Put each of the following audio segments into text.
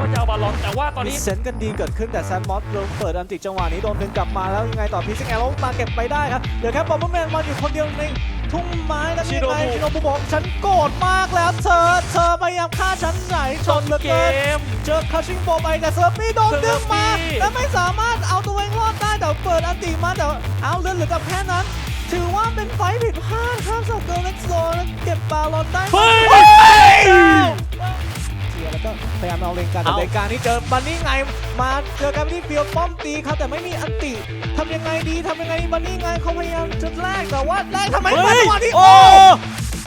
ว่าจะเอาบอลลอนแต่ว่าตอนมีนี้เซนส์กันดีเกิดขึ้นแต่แซนมอสลงเปิดอันติจังหวะนี้โดนดึงกลับมาแล้วยังไงต่อพีซิงแอลมาเก็บไปได้ครับเดี๋ยวแค่บอมเบอร์แมนมาอยู่คนเดียวในทุ่งไม้แล้วยังไงชิโนบุบอกฉันโกรธมากแล้วเธอเธอพยายามฆ่าฉันไหนชนเหลือเกเกินมเจอคาชิงโบไปแต่เซอร์ฟี่โดนดึงมาเซอร์ฟี่และไม่สามารถเอาตัวเองรอดได้แต่เปิดอันติมาแต่เอาเลือดเหลือกับแค่นั้น ถือว่าเป็นไฟท์ผิดพลาดครับสำหรับเกิร์ลเล็กโซนเก็บบาลอนได้ ก็พยายามเอาเลงการแต่เอา เลงการนี้เจอบันนี่ไงมาเจอกันที่เฟียวป้อมตีครับแต่ไม่มีอันติทำยังไงดีทำยังไงดีบันนี่ไงเขาพยายามจะแลกแต่ว่าแลกทำไมเฮ้ไม่ยจังหวะที่โอ้โอ้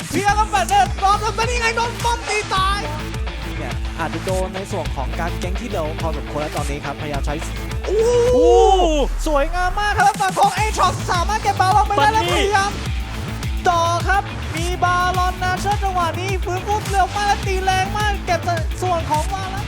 เชียร์กันแบบเดินรอทำบันนี่ไงโดนป้อมตีตาย เนี่ยอาจจะโดนในส่วนของการแก๊งที่เร็วพอสมควรแล้วตอนนี้ครับพยายามใช้โอ้โอ้สวยงามมากครับแล้วฝั่งของเอช็อตสามารถเก็บบาลอนไปได้แล้วบัพนนี่ยายามต่อครับ มีบาลอนนะ เชิดจังหวะนี้ฟื้นฟูเร็วมากและตีแรงมากเก็บส่วนของวาแล้ว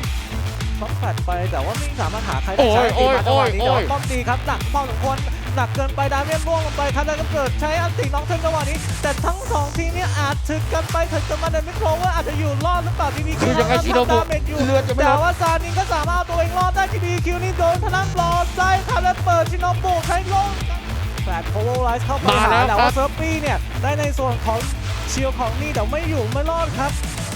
ท็อปแฟดไปแต่ว่าไม่สามารถหาใครได้ใช้ตีมาจังหวะนี้แต่ว่าป้อมตีครับหนักพอสมควรหนักเกินไปดาเมียนร่วงลงไปครับแล้วก็เกิดใช้อันติน้องเทนจังหวะนี้ แต่ทั้งสองทีมเนี่ยอาจถึกกันไปถึงกันมาในมิโครว่าอาจจะอยู่รอดหรือเปล่าทีวีคือยังไงชิโนบุดาเมจอยู่เลือดจะไม่แต่ลดว่าซานินก็สามารถเอาตัวเองรอดได้ทีดีคิวนี่โดนทะลักรอไส้ครับแล้วเปิดชิโนบุใช้ลงแฟลตโพโลไลซ์เข้าไปมาหาแล้วแต่ครัว่าบเซิร์ฟปี้เนี่ยได้ในส่วนของ เชียวของนี่แต่ไม่อยู่ไม่รอดครับ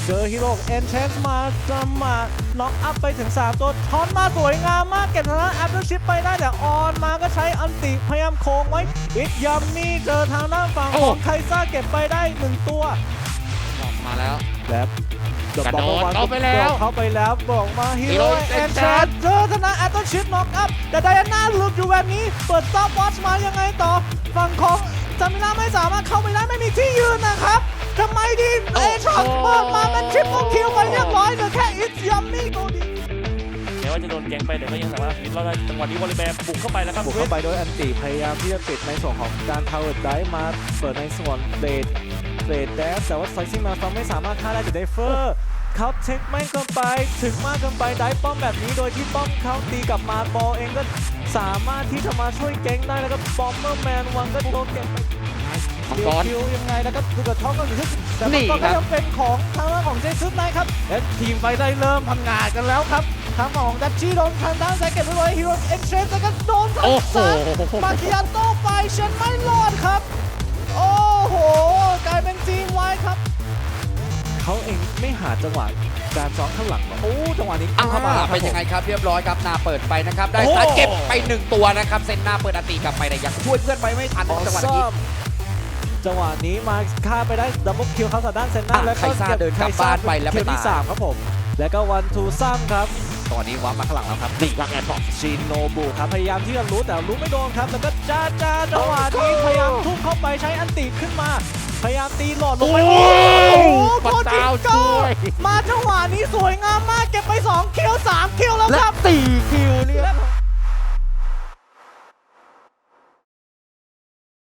เจอฮีโร่เอนเชนมาจะมาน็อกอัพไปถึง 3 ตัวทอนมาสวยงามมากเก็บทางด้านแอปเปิลชิปไปได้แต่ออนมาก็ใช้อันติพยายามโค้งไว้อิดยัมมี่เจอทางด้านฝั่งของไคซ่าเก็บไปได้หนึ่งตัวมาแล้วแล้วกระโดดเข้าไปแล้วเข้าไปแล้วบอกมาฮี Hero โร่แอนชา Enchant เจอธนาแอตตันชิปน็อกอัพแต่ไดอาน่าหลุดอยู่แบบนี้ เปิดซับวอชมายังไงต่อ ฝั่งของจามิล่าไม่สามารถเข้าไปได้ไม่มีที่ยืนนะครับทำไมดีเอช็อตเปิดมาเป็นทริปเปิลคิวไปเรียบร้อยเหลือแค่อิทยัมมี่ตัวเดียวแม้ว่าจะโดนแกงไปแต่ก็ยังสามารถชีวิตรอดได้จังหวะนี้วอลเลย์แบร์บุกเข้าไปแล้วครับบุกเข้าไปโดยอันติพยายามที่จะปิดในส่วนของการทาวเวอร์ไดมาเปิดในส่วนเบดเบดแดสแต่ว่าไซซิ่งมาฟอไม่สามารถฆ่าได้จากไดเฟอร์ เขาเช็คแม่งเกินไป ถึงมากเกินไปได้ป้อมแบบนี้โดยที่ป้อมเขาตีกลับมาบอลเองก็สามารถที่จะมาช่วยเก๊งได้แล้วก็บอมเมอร์แมนวังก็โดนเก็บไปมังเดีกยวรคิวยังไงแล้วก็ดูกระท้องกันขึ้นแต่นี่มันก็ครับยังเป็นของทางด้านของเจสุสนะครับและทีมไฟได้เริ่มพังงาดกันแล้วครับทางฝั่งของดัชชี่โดนทางด้านแซกเก็ตไปเลยฮีโร่เอ็กเชนแล้วก็โดนทางโอ้โหซ้ายมาคิอาโต้ไปเชนไม่รอดครับ โอ้โห กลายเป็นทีมไว้ครับ เขาเองไม่หาจังหวะการซ้อมข้างหลังโอ้จังหวะนี้อ่าเข้ามาแล้วครับเป็นยังไงครับเรียบร้อยครับนาเปิดไปนะครับ ได้โอ้สตาร์ทเก็บไปหนึ่งตัวนะครับเซนนาเปิดอันตีกลับไปแต่ยังช่วยเพื่อนไปไม่ทันออจังหวะซันี้มจังหวะนี้มาฆ่าไปได้ดับเบิลคิวครับทางด้านเซนนาอะแล้วก็ไคซ่าเดินกลับบ้านไปแล้วคิวไปที่ตายสามครับผม แล้วก็วันทูซัมครับตอนนี้ว้ามาข้างหลังแล้วครับนี่รักแอนบอกชินโนบุครับพยายามที่จะรู้แต่รู้ไม่โดนครับแล้วก็จ้าจ้าจังหวะนี้พยายามทุ่มเข้าไปใช้อันติขึ้นมา พยายามตีหลอดลงไป โอ้โอ้โหโหพระโคตรเจ้าจิงโก้ช่วยมาจังหวะนี้สวยงามมากเก็บไป 2 คิว 3 คิวแล้วและครับสี่คิวเรียบร้อย